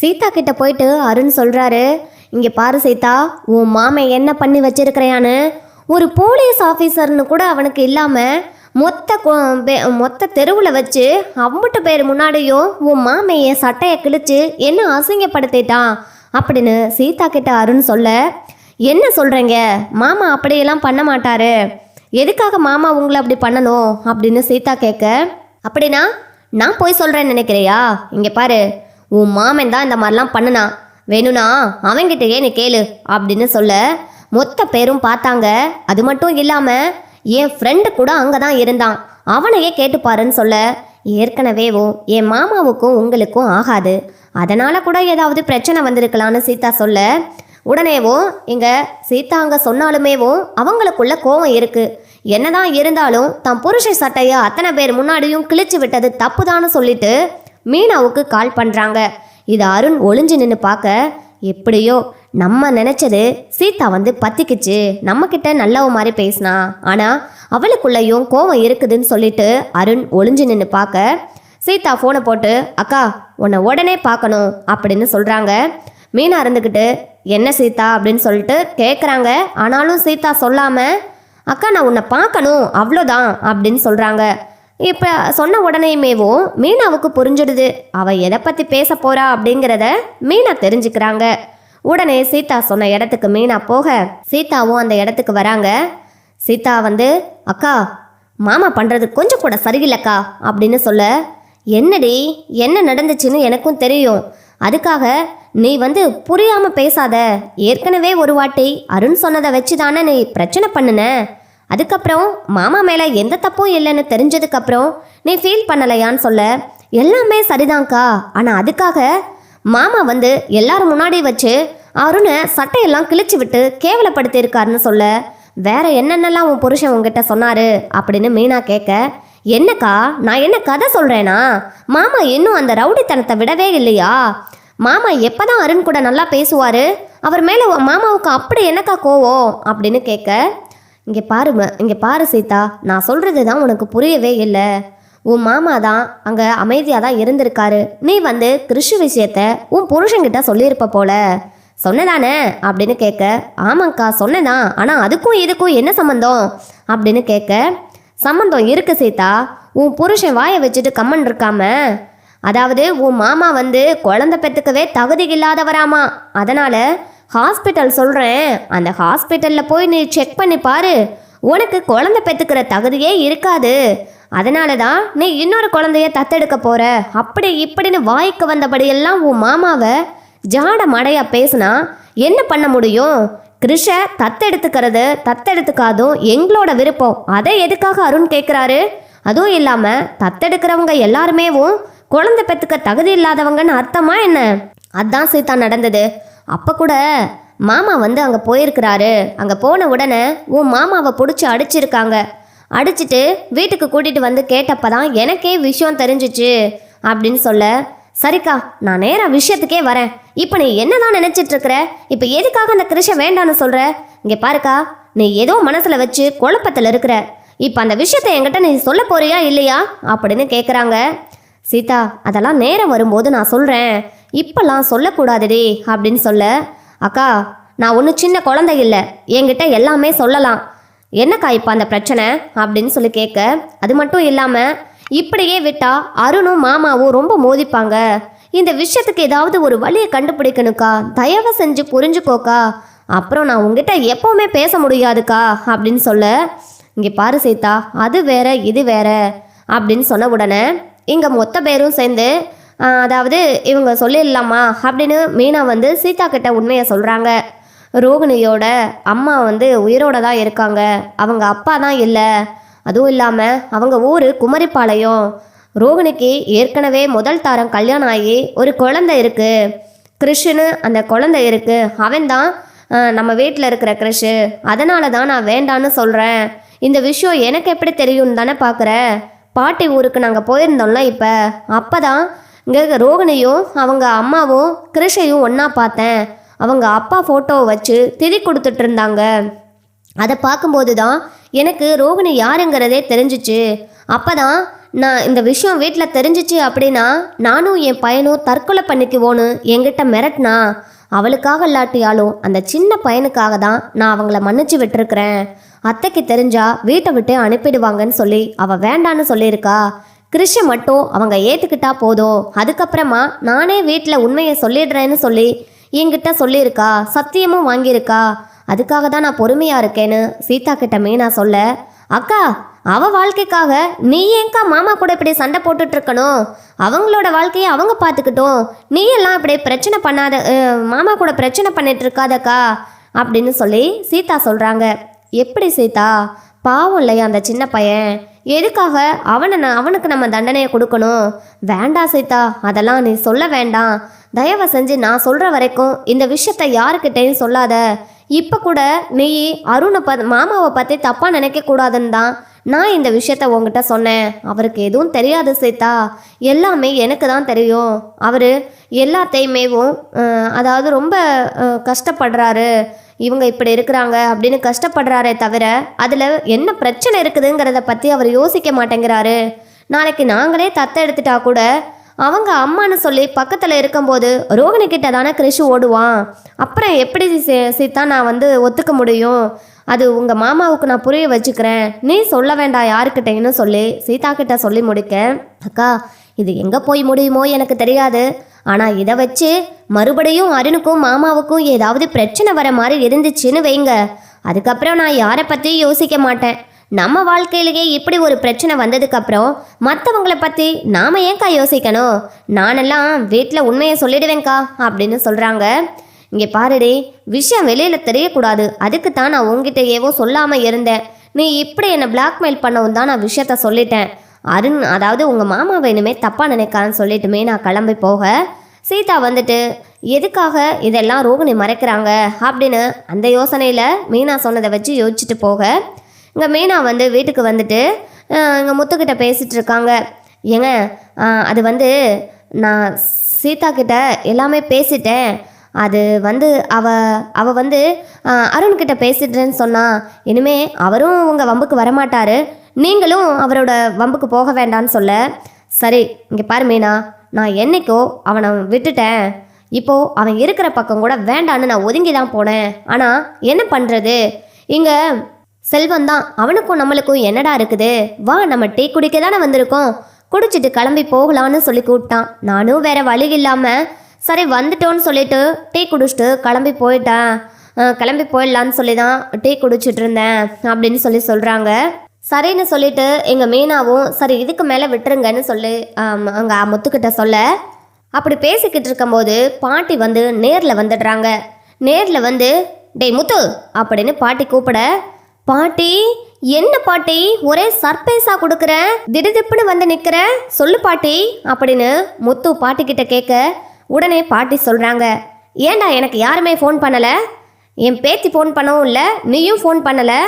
சீதா கிட்ட போயிட்டு அருண் சொல்றாரு இங்க பாரு சீதா உன் மாமன் என்ன பண்ணி வச்சிருக்கிறையான்னு ஒரு போலீஸ் ஆஃபீஸர்னு கூட அவனுக்கு இல்லாம மொத்த மொத்த தெருவில் வச்சு அம்புட்டு பேர் முன்னாடியும் உன் மாமையை சட்டையை கிழிச்சு என்ன அசிங்கப்படுத்திட்டான் அப்படின்னு சீதா கிட்ட அருண் சொல்ல என்ன சொல்கிறீங்க மாமா அப்படியெல்லாம் பண்ண மாட்டாரு. எதுக்காக மாமா உங்களை அப்படி பண்ணணும்? அப்படின்னு சீதா கேட்க அப்படின்னா நான் போய் சொல்கிறேன்னு நினைக்கிறியா? இங்கே பாரு உன் மாமன் தான் இந்த மாதிரிலாம் பண்ணுனா. வேணும்னா அவன்கிட்டயே நீ கேளு அப்படின்னு சொல்ல மொத்த பேரும் பார்த்தாங்க. அது மட்டும் இல்லாமல் என் ஃப்ரெண்டு கூட அங்கே தான் இருந்தான். அவனையே கேட்டுப்பாருன்னு சொல்ல ஏற்கனவேவோ என் மாமாவுக்கும் உங்களுக்கும் ஆகாது. அதனால் கூட ஏதாவது பிரச்சனை வந்திருக்கலாம்னு சீதா சொல்ல. உடனேவும் இங்கே சீதா அங்கே சொன்னாலுமேவோ அவங்களுக்குள்ள கோவம் இருக்குது என்னதான் இருந்தாலும் தன் புருஷ சட்டையை அத்தனை பேர் முன்னாடியும் கிழிச்சு விட்டது தப்புதான்னு சொல்லிட்டு மீனாவுக்கு கால் பண்ணுறாங்க இது அருண் ஒளிஞ்சு நின்று பார்க்க எப்படியோ நம்ம நினைச்சது சீதா வந்து பத்திக்குச்சு. நம்ம கிட்ட நல்லவ மாதிரி பேசினா. ஆனா அவளுக்குள்ளேயும் கோவம் இருக்குதுன்னு சொல்லிட்டு அருண் ஒளிஞ்சு நின்று பார்க்க சீதா ஃபோனை போட்டு அக்கா உன்னை உடனே பார்க்கணும் அப்படின்னு சொல்கிறாங்க மீனா இருந்துக்கிட்டு என்ன சீதா? அப்படின்னு சொல்லிட்டு கேட்குறாங்க ஆனாலும் சீதா சொல்லாமல் அக்கா நான் உன்னை பார்க்கணும் அவ்வளோதான் அப்படின்னு சொல்கிறாங்க இப்போ சொன்ன உடனேமேவும் மீனாவுக்கு புரிஞ்சிடுது. அவள் எதை பற்றி பேச போறா அப்படிங்கிறத மீனா தெரிஞ்சுக்கிறாங்க. உடனே சீதா சொன்ன இடத்துக்கு மீனா போக சீதாவும் அந்த இடத்துக்கு வராங்க. சீதா வந்து அக்கா மாமா பண்ணுறது கொஞ்சம் கூட சரியில்லைக்கா அப்படின்னு சொல்ல என்னடி என்ன நடந்துச்சுன்னு எனக்கும் தெரியும். அதுக்காக நீ வந்து புரியாமல் பேசாத. ஏற்கனவே ஒரு வாட்டி அருண் சொன்னதை வச்சு தானே நீ பிரச்சனை பண்ணுன. அதுக்கப்புறம் மாமா மேலே எந்த தப்பும் இல்லைன்னு தெரிஞ்சதுக்கப்புறம் நீ ஃபீல் பண்ணலையான்னு சொல்ல. எல்லாமே சரிதான்க்கா. ஆனால் அதுக்காக மாமா வந்து எல்லாரும் முன்னாடி வச்சு அருணை சட்டையெல்லாம் கிழிச்சு விட்டு கேவலப்படுத்தியிருக்காருன்னு சொல்ல. வேற என்னென்னலாம் உன் புருஷன் உங்ககிட்ட சொன்னாரு? அப்படின்னு மீனா கேட்க என்னக்கா நான் என்ன கதை சொல்கிறேனா மாமா இன்னும் அந்த ரவுடித்தனத்தை விடவே இல்லையா? மாமா எப்பதான் அருண் கூட நல்லா பேசுவார்? அவர் மேலே உன் மாமாவுக்கு அப்படி என்னக்கா கோவம்? அப்படின்னு கேட்க இங்கே பாரு இங்கே பாரு சீதா நான் சொல்கிறது தான் உனக்கு புரியவே இல்லை. உன் மாமா தான் அங்கே அமைதியாக தான் இருந்திருக்காரு. நீ வந்து கிறிஷு விஷயத்த உன் புருஷங்கிட்ட சொல்லியிருப்ப போல. சொன்னதானே? அப்படின்னு கேட்க ஆமாங்க்கா சொன்னதான் ஆனால் அதுக்கும் இதுக்கும் என்ன சம்மந்தம் அப்படின்னு கேட்க சம்மந்தம் இருக்கு சீதா. உன் புருஷன் வாயை வச்சுட்டு கம்மன் இருக்காம. அதாவது உன் மாமா வந்து குழந்தை பெற்றுக்கவே தகுதி இல்லாதவராமா? அதனால ஹாஸ்பிட்டல் சொல்கிறேன் அந்த ஹாஸ்பிட்டலில் போய் நீ செக் பண்ணி பாரு. உனக்கு குழந்தை பெற்றுக்கிற தகுதியே இருக்காது. அதனால தான் நீ இன்னொரு குழந்தைய தத்தெடுக்க போகிற அப்படி இப்படின்னு வாய்க்கு வந்தபடியெல்லாம் உன் மாமாவை ஜாட மடையா பேசுனா என்ன பண்ண முடியும்? கிருஷ தத்தெடுத்துக்கிறது தத்தெடுத்துக்காதும் எங்களோட விருப்பம். அதை எதுக்காக அருண் கேட்குறாரு அதுவும் இல்லாமல் தத்தெடுக்கிறவங்க எல்லாருமேவும் குழந்தை பெற்றுக்க தகுதி இல்லாதவங்கன்னு அர்த்தமா என்ன? அதான் சீதா நடந்தது. அப்போ கூட மாமா வந்து அங்கே போயிருக்கிறாரு. அங்கே போன உடனே உன் மாமாவை பிடிச்சி அடிச்சிருக்காங்க. அடிச்சிட்டு வீட்டுக்கு கூட்டிட்டு வந்து கேட்டப்ப தான் எனக்கே விஷயம் தெரிஞ்சிச்சு அப்படின்னு சொல்ல சரிக்கா நான் நேராக விஷயத்துக்கே வரேன். இப்போ நீ என்னதான் நினைச்சிட்டு இருக்கிற? இப்போ எதுக்காக அந்த கிருஷ வேண்டான்னு சொல்கிற இங்கே பாருக்கா நீ ஏதோ மனசில் வச்சு குழப்பத்தில் இருக்கிற. இப்போ அந்த விஷயத்தை என்கிட்ட நீ சொல்ல போறியா இல்லையா அப்படின்னு கேட்குறாங்க சீதா அதெல்லாம் நேரம் வரும்போது நான் சொல்கிறேன் இப்பெல்லாம் சொல்லக்கூடாதுடே அப்படின்னு சொல்ல அக்கா நான் ஒன்றும் சின்ன குழந்தை இல்லை. என்கிட்ட எல்லாமே சொல்லலாம். என்னக்கா இப்போ அந்த பிரச்சனை? அப்படின்னு சொல்லி கேட்க அது மட்டும் இல்லாமல் இப்படியே விட்டா அருணும் மாமாவும் ரொம்ப மோதிப்பாங்க. இந்த விஷயத்துக்கு ஏதாவது ஒரு வழியை கண்டுபிடிக்கணுக்கா? தயவு செஞ்சு புரிஞ்சுக்கோக்கா. அப்புறம் நான் உங்ககிட்ட எப்போவுமே பேச முடியாதுக்கா? அப்படின்னு சொல்ல இங்கே பாரு சீதா அது வேற இது வேற. அப்படின்னு சொன்ன உடனே இங்கே மொத்த பேரும் சேர்ந்து அதாவது இவங்க சொல்லிடலாமா? அப்படின்னு மீனா வந்து சீதா கிட்ட உண்மையை சொல்கிறாங்க ரோகிணியோட அம்மா வந்து உயிரோட தான் இருக்காங்க. அவங்க அப்பா தான் இல்லை. அதுவும் இல்லாமல் அவங்க ஊர் குமரிப்பாளையம். ரோகிணிக்கு ஏற்கனவே முதல் தாரம் கல்யாணம் ஆகி ஒரு குழந்தை இருக்குது கிருஷ்ணு அந்த குழந்தை இருக்குது அவன் தான் நம்ம வீட்டில் இருக்கிற கிருஷு அதனால தான் நான் வேண்டான்னு சொல்கிறேன் இந்த விஷயம் எனக்கு எப்படி தெரியும்னு தானே பார்க்குற பாட்டி ஊருக்கு நாங்கள் போயிருந்தோம்ல இப்போ. அப்போ தான் இங்கே ரோகிணியும் அவங்க அம்மாவும் கிருஷையும் ஒன்றா பார்த்தேன். அவங்க அப்பா ஃபோட்டோவை வச்சு திதி கொடுத்துட்டு இருந்தாங்க. அதை பார்க்கும்போது தான் எனக்கு ரோகிணி யாருங்கிறதே தெரிஞ்சிச்சு. அப்பதான் நான் இந்த விஷயம் வீட்டில் தெரிஞ்சிச்சு அப்படின்னா நானும் என் பையனும் தற்கொலை பண்ணிக்குவோன்னு என்கிட்ட மிரட்டினா அவளுக்காக இல்லாட்டியாலும் அந்த சின்ன பையனுக்காக தான் நான் அவங்கள மன்னிச்சு விட்டுருக்குறேன். அத்தைக்கு தெரிஞ்சா வீட்டை விட்டு அனுப்பிடுவாங்கன்னு சொல்லி அவள் வேண்டான்னு சொல்லியிருக்கா. கிறிஷ மட்டும் அவங்க ஏற்றுக்கிட்டா போதும். அதுக்கப்புறமா நானே வீட்டில் உண்மையை சொல்லிடுறேன்னு சொல்லி என்கிட்ட சொல்லியிருக்கா. சத்தியமும் வாங்கியிருக்கா. அதுக்காக தான் நான் பொறுமையாக இருக்கேன்னு சீதா கிட்ட மீனா சொல்ல அக்கா அவ வாழ்க்கைக்காக நீ ஏங்கா மாமா கூட இப்படி சண்டை போட்டுட்டு இருக்கணும் அவங்களோட வாழ்க்கையை அவங்க பார்த்துக்கிட்டோம் நீ எல்லாம் இப்படி பிரச்சனை பண்ணாத மாமா கூட பிரச்சனை பண்ணிட்டு இருக்காதக்கா அப்படின்னு சொல்லி சீதா சொல்கிறாங்க எப்படி சீதா? பாவம் இல்லையா அந்த சின்ன பையன்? எதுக்காக அவனை அவனுக்கு நம்ம தண்டனையை கொடுக்கணும்? வேண்டாம் சீதா அதெல்லாம் நீ சொல்ல வேண்டாம். தயவு செஞ்சு நான் சொல்கிற வரைக்கும் இந்த விஷயத்த யாருக்கிட்டையும் சொல்லாத. இப்போ கூட நீ அருணை ப மாமாவை பற்றி தப்பாக நினைக்கக்கூடாதுன்னு தான் நான் இந்த விஷயத்த உங்ககிட்ட சொன்னேன். அவருக்கு எதுவும் தெரியாது சீதா. எல்லாமே எனக்கு தான் தெரியும். அவர் எல்லாத்தையுமேவும் அதாவது ரொம்ப கஷ்டப்படுறாரு. இவங்க இப்படி இருக்கிறாங்க அப்படின்னு கஷ்டப்படுறாரே தவிர அதில் என்ன பிரச்சனை இருக்குதுங்கிறத பற்றி அவர் யோசிக்க மாட்டேங்கிறாரு. நாளைக்கு நாங்களே தத்தை எடுத்துட்டா கூட அவங்க அம்மான்னு சொல்லி பக்கத்தில் இருக்கும்போது ரோகிணி கிட்ட தானே கிருஷி ஓடுவான். அப்புறம் எப்படி சீத்தா சீதா நான் வந்து ஒத்துக்க முடியும்? அது உங்கள் மாமாவுக்கு நான் புரிய வச்சுக்கிறேன். நீ சொல்ல வேண்டாம் யாருக்கிட்டேன்னு சொல்லி சீதா கிட்ட சொல்லி முடிக்க. அக்கா இது எங்கே போய் முடியுமோ எனக்கு தெரியாது. ஆனால் இதை வச்சு மறுபடியும் அருணுக்கும் மாமாவுக்கும் ஏதாவது பிரச்சனை வர மாதிரி இருந்துச்சுன்னு வைங்க. அதுக்கப்புறம் நான் யாரை பற்றியும் யோசிக்க மாட்டேன். நம்ம வாழ்க்கையிலேயே இப்படி ஒரு பிரச்சனை வந்ததுக்கப்புறம் மற்றவங்களை பற்றி நாம் ஏன்க்கா யோசிக்கணும்? நானெல்லாம் வீட்டில் உண்மையை சொல்லிடுவேன்க்கா அப்படின்னு சொல்கிறாங்க இங்கே பாருடி விஷயம் வெளியில் தெரியக்கூடாது. அதுக்கு தான் நான் உங்ககிட்ட ஏவோ சொல்லாமல் இருந்தேன். நீ இப்படி என்னை பிளாக்மெயில் பண்ணவும் தான் நான் விஷயத்த சொல்லிட்டேன். அருண் அதாவது உங்கள் மாமாவை இனிமேல் தப்பாக நினைக்கான்னு சொல்லிட்டுமே நான் கிளம்பி போக. சீதா வந்துட்டு எதுக்காக இதெல்லாம் ரோகிணி மறைக்கிறாங்க? அப்படின்னு அந்த யோசனையில் மீனா சொன்னதை வச்சு யோசிச்சுட்டு போக. இங்கே மீனா வந்து வீட்டுக்கு வந்துட்டு இங்கே முத்துக்கிட்ட பேசிகிட்டு இருக்காங்க. ஏங்க அது வந்து நான் சீதா கிட்ட எல்லாமே பேசிட்டேன். அது வந்து அவ அவ வந்து அருண்கிட்ட பேசிட்டேன்னு சொன்னா இனிமே அவரும் உங்கள் வம்புக்கு வரமாட்டாரு. நீங்களும் அவரோட வம்புக்கு போக வேண்டான்னு சொல்ல. சரி இங்கே பாரு மீனா நான் என்னைக்கோ அவனை விட்டுட்டேன். இப்போ அவன் இருக்கிற பக்கம் கூட வேண்டான்னு நான் ஒதுங்கி தான் போனேன். ஆனால் என்ன பண்ணுறது இங்கே செல்வம் தான். அவனுக்கும் நம்மளுக்கும் என்னடா இருக்குது? வா நம்ம டீ குடிக்க தானே வந்திருக்கோம். குடிச்சிட்டு கிளம்பி போகலான்னு சொல்லி கூப்பிட்டான். நானும் வேற வழி இல்லாமல் சரி வந்துட்டோன்னு சொல்லிட்டு டீ குடிச்சிட்டு கிளம்பி போயிட்டேன். கிளம்பி போயிடலான்னு சொல்லி தான் டீ குடிச்சிட்டு இருந்தேன் அப்படின்னு சொல்லி சொல்கிறாங்க சரின்னு சொல்லிட்டு எங்கள் மீனாவும் சரி இதுக்கு மேலே விட்டுருங்கன்னு சொல்லி அங்கே முத்துக்கிட்ட சொல்ல. அப்படி பேசிக்கிட்டு இருக்கும்போது பாட்டி வந்து நேரில் வந்துடுறாங்க. நேரில் வந்து டேய் முத்து அப்படின்னு பாட்டி கூப்பிட பாட்டி என்ன பாட்டி ஒரே சர்ப்ரைஸா கொடுக்குற? திடுதிப்புன்னு வந்து நிக்கிற? சொல்லு பாட்டி அப்படின்னு முத்து பாட்டி கிட்ட கேட்க உடனே பாட்டி சொல்கிறாங்க ஏன்டா எனக்கு யாருமே ஃபோன் பண்ணலை? என் பேத்தி ஃபோன் பண்ணவும் இல்லை நீயும் ஃபோன் பண்ணலை?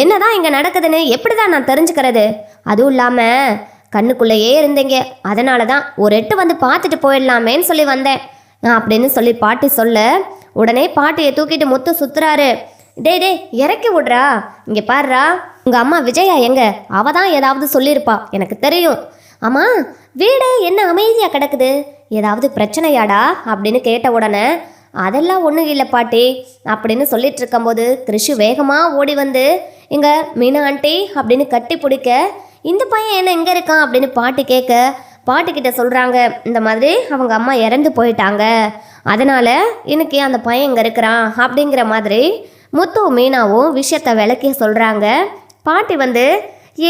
என்னதான் இங்கே நடக்குதுன்னு எப்படி தான் நான் தெரிஞ்சுக்கிறது? அதுவும் இல்லாமல் கண்ணுக்குள்ளேயே இருந்தீங்க. அதனால தான் ஒரு எட்டு வந்து பார்த்துட்டு போயிடலாமேன்னு சொல்லி வந்தேன். அப்படின்னு சொல்லி பாட்டி சொல்ல உடனே பாட்டியை தூக்கிட்டு முத்து சுத்துறாரு. டேய் டேய் இறக்கி விடுறா. இங்கே பாடுறா உங்கள் அம்மா விஜயா எங்க? அவ தான் ஏதாவது சொல்லியிருப்பா. எனக்கு தெரியும். அம்மா வீடு என்ன அமைதியாக கிடக்குது? ஏதாவது பிரச்சனையாடா அப்படின்னு கேட்ட உடனே அதெல்லாம் ஒன்றும் இல்லை பாட்டி அப்படின்னு சொல்லிட்டு இருக்கும்போது கிருஷி வேகமாக ஓடி வந்து இங்கே மீனா ஆண்டி அப்படின்னு கட்டி பிடிக்க இந்த பையன் என்ன எங்கே இருக்கான்? அப்படின்னு பாட்டி கேட்க பாட்டிக்கிட்ட சொல்கிறாங்க இந்த மாதிரி அவங்க அம்மா இறந்து போயிட்டாங்க. அதனால் இன்னைக்கு அந்த பையன் இங்கே இருக்கிறான் அப்படிங்கிற மாதிரி முத்துவும் மீனாவும் விஷயத்த விளக்கி சொல்கிறாங்க பாட்டி வந்து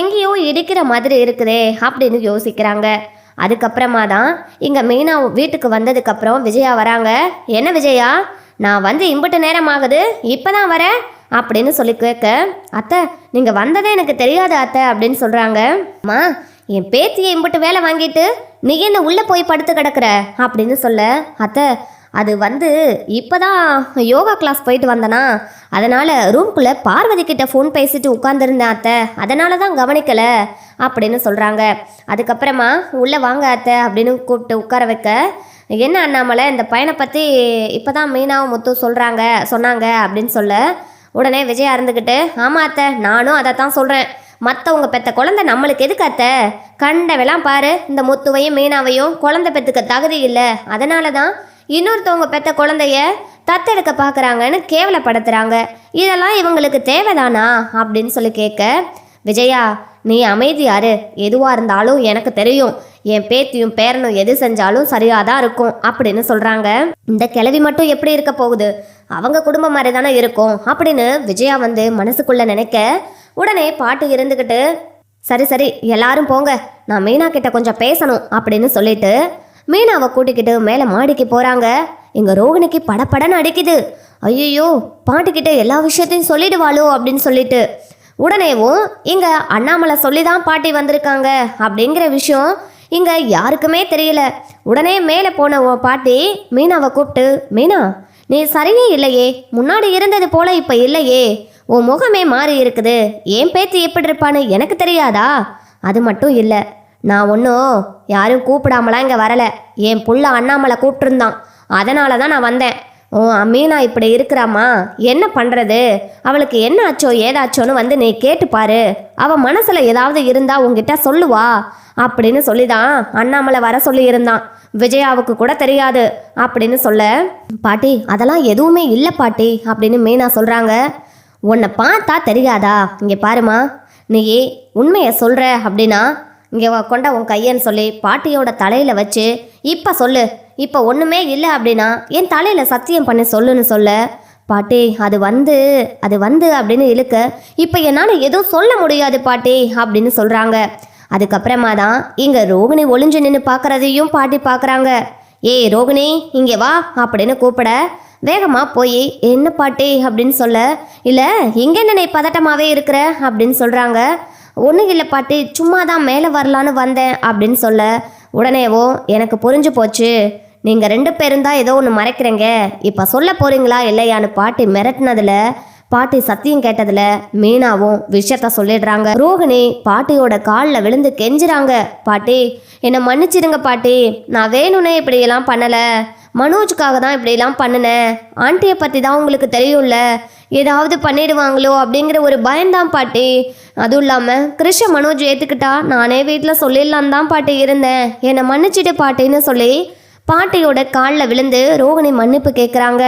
எங்கேயோ இடிக்கிற மாதிரி இருக்குதே அப்படின்னு யோசிக்கிறாங்க. அதுக்கப்புறமா தான் இங்கே மீனா வீட்டுக்கு வந்ததுக்கப்புறம் விஜயா வராங்க. என்ன விஜயா? நான் வந்து இம்புட்டு நேரம் ஆகுது இப்போ தான் வரேன் அப்படின்னு சொல்லி கேட்க அத்தை நீங்கள் வந்ததே எனக்கு தெரியாது அத்தை அப்படின்னு சொல்கிறாங்க அம்மா என் பேத்தியை இம்புட்டு வேலை வாங்கிட்டு நீ என்ன உள்ளே போய் படுத்து கிடக்குற? அப்படின்னு சொல்ல அத்தை அது வந்து இப்போதான் யோகா கிளாஸ் போயிட்டு வந்தனா அதனால் ரூம்குள்ளே பார்வதி கிட்ட ஃபோன் பேசிட்டு உட்காந்துருந்தேன் அத்தை. அதனால தான் கவனிக்கலை அப்படின்னு சொல்கிறாங்க அதுக்கப்புறமா உள்ளே வாங்க அத்தை அப்படின்னு கூப்பிட்டு உட்கார வைக்க என்ன அண்ணாமலை இந்த பையனை பற்றி இப்போ தான் மீனாவும் முத்து சொல்கிறாங்க சொன்னாங்க அப்படின்னு சொல்ல உடனே விஜயா இருந்துக்கிட்டு ஆமாம் அத்தை நானும் அதை தான் சொல்கிறேன் மற்றவங்க பெத்த குழந்தை நம்மளுக்கு எதுக்கு அத்தை? கண்டவெல்லாம் பாரு இந்த முத்துவையும் மீனாவையும் குழந்தை பெற்றுக்க தகுதி இல்லை. அதனால தான் இன்னொருத்தவங்க பெற்ற குழந்தைய தத்தெடுக்க பார்க்குறாங்கன்னு கேவலப்படுத்துகிறாங்க இதெல்லாம் இவங்களுக்கு தேவைதானா? அப்படின்னு சொல்லி கேட்க விஜயா நீ அமைதியாரு எதுவாக இருந்தாலும் எனக்கு தெரியும். என் பேத்தியும் பேரனும் எது செஞ்சாலும் சரியாக தான் இருக்கும் அப்படின்னு சொல்கிறாங்க இந்த கிழவி மட்டும் எப்படி இருக்க போகுது? அவங்க குடும்பம் மாதிரி தானே இருக்கும் அப்படின்னு விஜயா வந்து மனசுக்குள்ளே நினைக்க உடனே பாட்டு இருந்துக்கிட்டு சரி சரி எல்லாரும் போங்க. நான் மீனா கிட்ட கொஞ்சம் பேசணும் அப்படின்னு சொல்லிட்டு மீனாவை கூட்டிக்கிட்டு மேலே மாடிக்கு போகிறாங்க எங்கள் ரோகிணிக்கு படப்படன்னு அடிக்குது. ஐயோ பாட்டுக்கிட்ட எல்லா விஷயத்தையும் சொல்லிடுவாளோ அப்படின்னு சொல்லிட்டு. உடனேவும் இங்கே அண்ணாமலை சொல்லி தான் பாட்டி வந்திருக்காங்க அப்படிங்கிற விஷயம் இங்கே யாருக்குமே தெரியல. உடனே மேலே போன உன் பாட்டி மீனாவை கூப்பிட்டு மீனா நீ சரியே இல்லையே. முன்னாடி இருந்தது போல இப்போ இல்லையே. உன் முகமே மாறி இருக்குது. ஏன் பேத்தி எப்படி இருப்பான்னு எனக்கு தெரியாதா? அது மட்டும் இல்லை. நான் ஒன்றும் யாரும் கூப்பிடாமலாம் இங்கே வரலை. என் புள்ள அண்ணாமலை கூப்பிட்டுருந்தான். அதனால தான் நான் வந்தேன். ஓ மீனா இப்படி இருக்கிறாமா என்ன பண்ணுறது அவளுக்கு என்ன ஆச்சோ ஏதாச்சோன்னு வந்து நீ கேட்டுப்பாரு அவள் மனசில் ஏதாவது இருந்தால் உங்ககிட்ட சொல்லுவா. அப்படின்னு சொல்லி தான் அண்ணாமலை வர சொல்லி இருந்தான் விஜயாவுக்கு கூட தெரியாது அப்படின்னு சொல்ல. பாட்டி அதெல்லாம் எதுவுமே இல்லை பாட்டி அப்படின்னு மீனா சொல்கிறாங்க உன்னை பார்த்தா தெரியாதா? இங்கே பாருமா நீ உண்மையை சொல்கிற அப்படின்னா இங்கே கொண்ட உன் கையன்னு சொல்லி பாட்டியோட தலையில் வச்சு இப்போ சொல்லு. இப்போ ஒன்றுமே இல்லை அப்படின்னா என் தலையில் சத்தியம் பண்ணி சொல்லுன்னு சொல்ல. பாட்டி அது வந்து அது வந்து அப்படின்னு இழுக்க இப்போ என்னால் எதுவும் சொல்ல முடியாது பாட்டி அப்படின்னு சொல்கிறாங்க அதுக்கப்புறமா தான் இங்கே ரோகிணி ஒளிஞ்சு நின்று பார்க்குறதையும் பாட்டி பார்க்குறாங்க ஏய் ரோகிணி இங்கே வா அப்படின்னு கூப்பிட வேகமாக போய் என்ன பாட்டி? அப்படின்னு சொல்ல இல்லை இங்கே என்ன நீ பதட்டமாகவே இருக்கிற? அப்படின்னு சொல்கிறாங்க ஒன்றும் இல்லை பாட்டி சும்மா தான் மேலே வரலான்னு வந்தேன் அப்படின்னு சொல்ல உடனேவோ எனக்கு புரிஞ்சு போச்சு. நீங்கள் ரெண்டு பேரும் தான் ஏதோ ஒன்று மறைக்கிறீங்க. இப்போ சொல்ல போகிறீங்களா இல்லையான்னு பாட்டி மிரட்டினதில் பாட்டி சத்தியம் கேட்டதில் மீனாவும் விஷயத்த சொல்லிடுறாங்க. ரோகிணி பாட்டியோட காலில் விழுந்து கெஞ்சுறாங்க. பாட்டி என்னை மன்னிச்சிடுங்க பாட்டி. நான் வேணும்னே இப்படியெல்லாம் பண்ணலை. மனோஜுக்காக தான் இப்படிலாம் பண்ணினேன் ஆண்டியை பற்றி தான் உங்களுக்கு தெரியும்ல. ஏதாவது பண்ணிடுவாங்களோ அப்படிங்கிற ஒரு பயம்தான் பாட்டி. அதுவும் இல்லாமல் கிருஷ்ண மனோஜ் ஏற்றுக்கிட்டா நானே வீட்டில் சொல்லிடலாம் தான் பாட்டி இருந்தேன். என்னை மன்னிச்சிட்டு பாட்டின்னு சொல்லி பாட்டியோட காலில் விழுந்து ரோகிணி மன்னிப்பு கேட்குறாங்க